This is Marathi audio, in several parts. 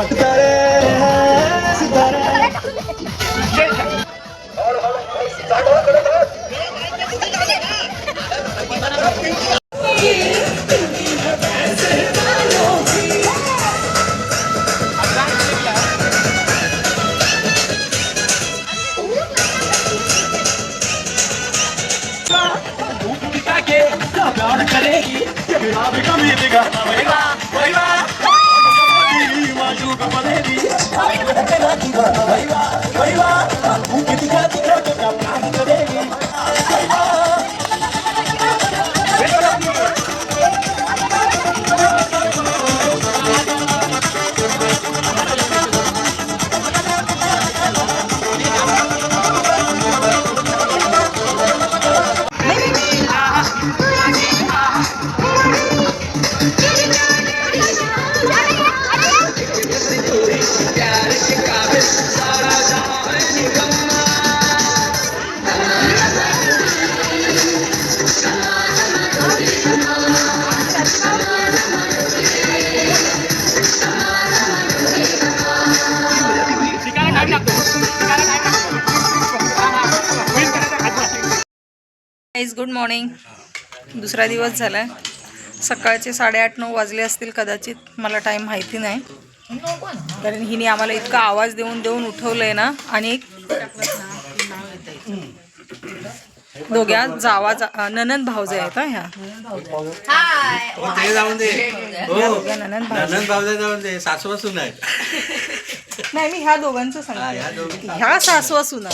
পারছি तू किती गुड मॉर्निंग दुसरा दिवस झाला आहे सकाळचे साडेआठ नऊ वाजले असतील कदाचित. मला टाईम माहिती नाही. कारण हिने आम्हाला इतका आवाज देऊन देऊन उठवलं आहे ना. आणि दोघ्या जावा जा ननन भावजे आहेत हा ह्या. ते जाऊन दे. भावजे नंदन भावजा जाऊन दे. सासू असून नाही मी ह्या दोघांचं सांगते. ह्या सासवा सुना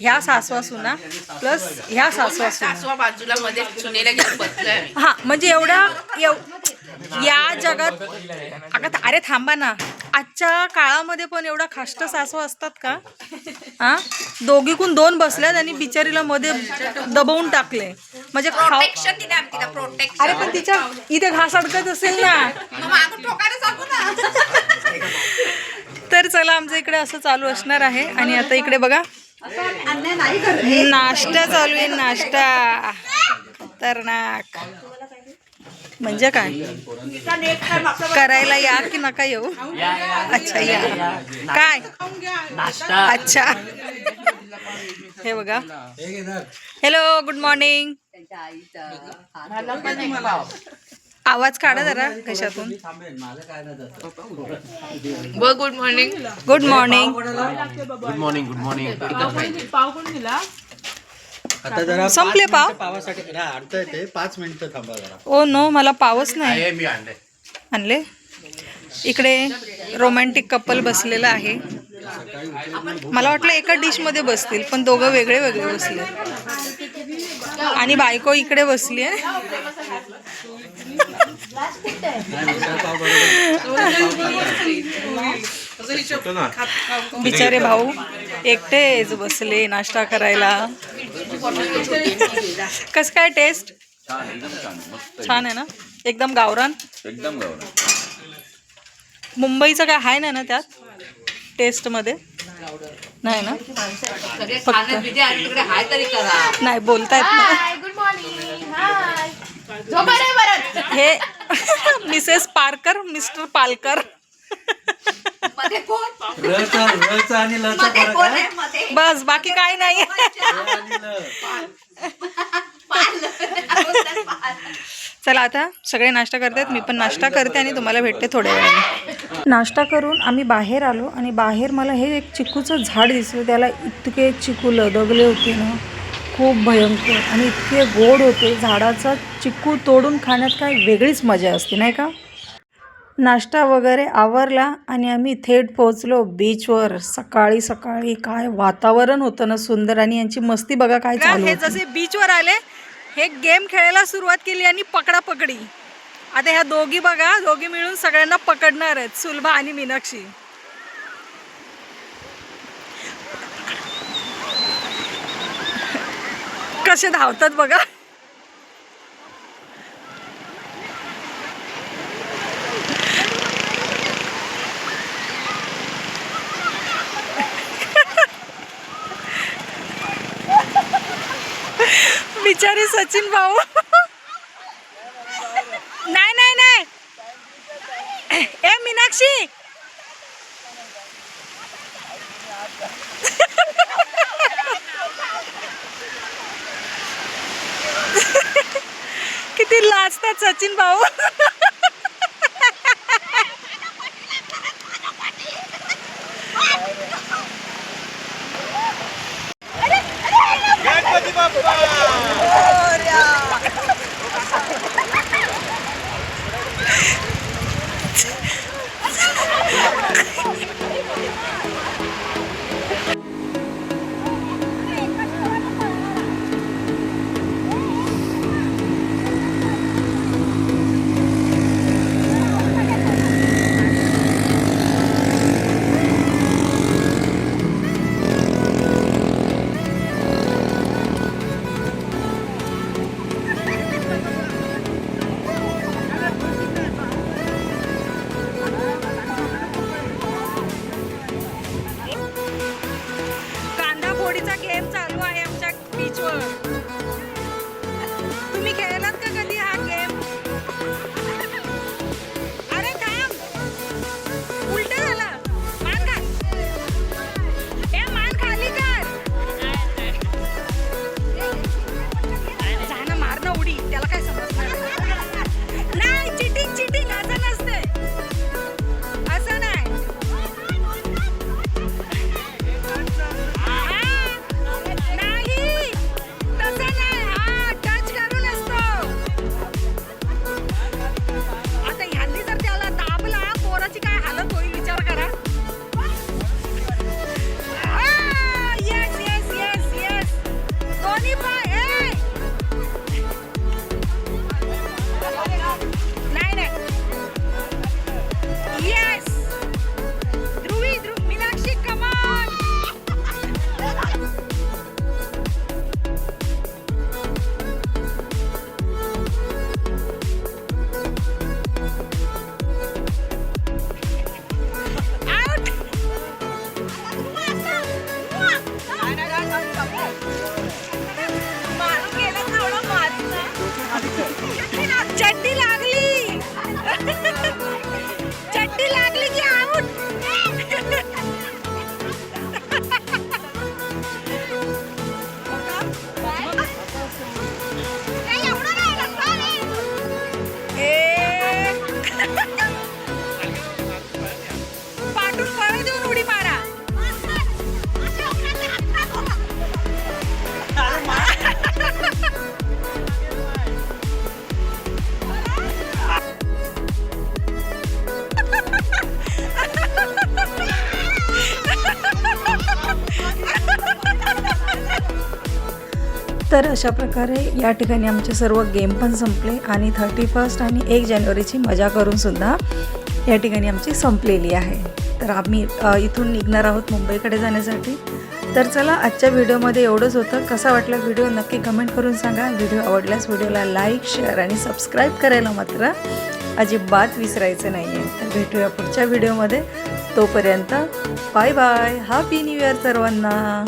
ह्या सासवा सुना प्लस ह्या सासवा सुना सासवा बाजूला मध्ये सुनेला घेऊन बसलोय आम्ही. हा म्हणजे एवढ्या एव- या जगात अगं अरे थांबा ना. आजच्या काळामध्ये पण एवढा खाष्ट सासवा असतात का? हा? दोघीकून दोन बसल्यात आणि बिचारीला मध्ये दबवून टाकले. म्हणजे खाव प्रोटेक्शन दिलं आम्ही तिला प्रोटेक्शन अरे पण तिच्या इथे घास अडकत असेल ना. मग मागं ठोकायला सांगू ना. तर चला आमच्या इकडे असं चालू असणार आहे. आणि आता इकडे बघा. नाश्ता चालू आहे नाश्ता. खतरनाक. म्हणजे काय? करायला या की नका येऊ? अच्छा या. काय? अच्छा. हे बघा. हॅलो गुड मॉर्निंग आवाज काढा जरा कशातून. ब good morning good morning good morning good morning आता जरा संपले पाव? पावासाठी अर्ध येते पाच मिनिटं थांबा जरा. ओ नो मला पावच नाही. मी आणले. आणले? इकडे रोमॅन्टिक कपल बसलेलं आहे. मला वाटलं एका डिशमध्ये बसतील पण दोघं वेगळे वेगळे बसले. आणि बायको इकडे बसली आहे बिचारे भाऊ एकटेच बसले नाश्ता करायला. कस काय टेस्ट छान आहे ना? एकदम गावरान? एकदम गावरान. मुंबईचं काय आहे नाही ना त्यात? टेस्टमध्ये नाही ना? करा नाही बोलतायत ना. गुड मॉर्निंग हे मिसेस पारकर मिस्टर पालकर बस बाकी काय नाही. चला आता सगळे नाश्ता करतात मी पण नाश्ता करते आणि तुम्हाला भेटते थोड्या वेळाने. नाश्ता करून आम्ही बाहेर आलो आणि बाहेर मला हे एक चिकूचं झाड दिसलं त्याला इतके चिकू लदगले होते ना खूप भयंकर आणि इतके गोड होते. झाडाचा चिकू तोडून खाण्यात काय वेगळीच मजा असते नाही का? नाश्ता वगैरे आवरला आणि आम्ही थेट पोहोचलो बीचवर सकाळी सकाळी काय वातावरण होतं ना सुंदर आणि यांची मस्ती बघा काय चालू हे जसे बीचवर आले हे गेम खेळायला सुरुवात केली आणि पकडापकडी आता ह्या दोघी बघा दोघी मिळून सगळ्यांना पकडणार आहेत सुलभा आणि मीनाक्षी. कसे धावतात बघा. बिचारी सचिन भाऊ. नाही नाही नाही. ए मीनाक्षी. किती लाजतात सचिन भाऊ. तर अशा प्रकारे या ठिकाणी आमचे सर्व गेम पण संपले आणि थर्टी फर्स्ट आणि एक जानेवारीची मजा करून सुद्धा या ठिकाणी आमची संपलेली आहे. तर आम्ही इथून निघणार आहोत मुंबईकडे जाण्यासाठी. तर चला आजच्या व्हिडिओमध्ये एवढंच होतं. कसा वाटला व्हिडिओ नक्की कमेंट करून सांगा. व्हिडिओ आवडल्यास व्हिडिओला लाईक शेअर आणि सबस्क्राईब करायला मात्र अजिबात विसरायचं नाही आहे तर भेटूया पुढच्या व्हिडिओमध्ये. तोपर्यंत bye bye happy new year सर्वांना.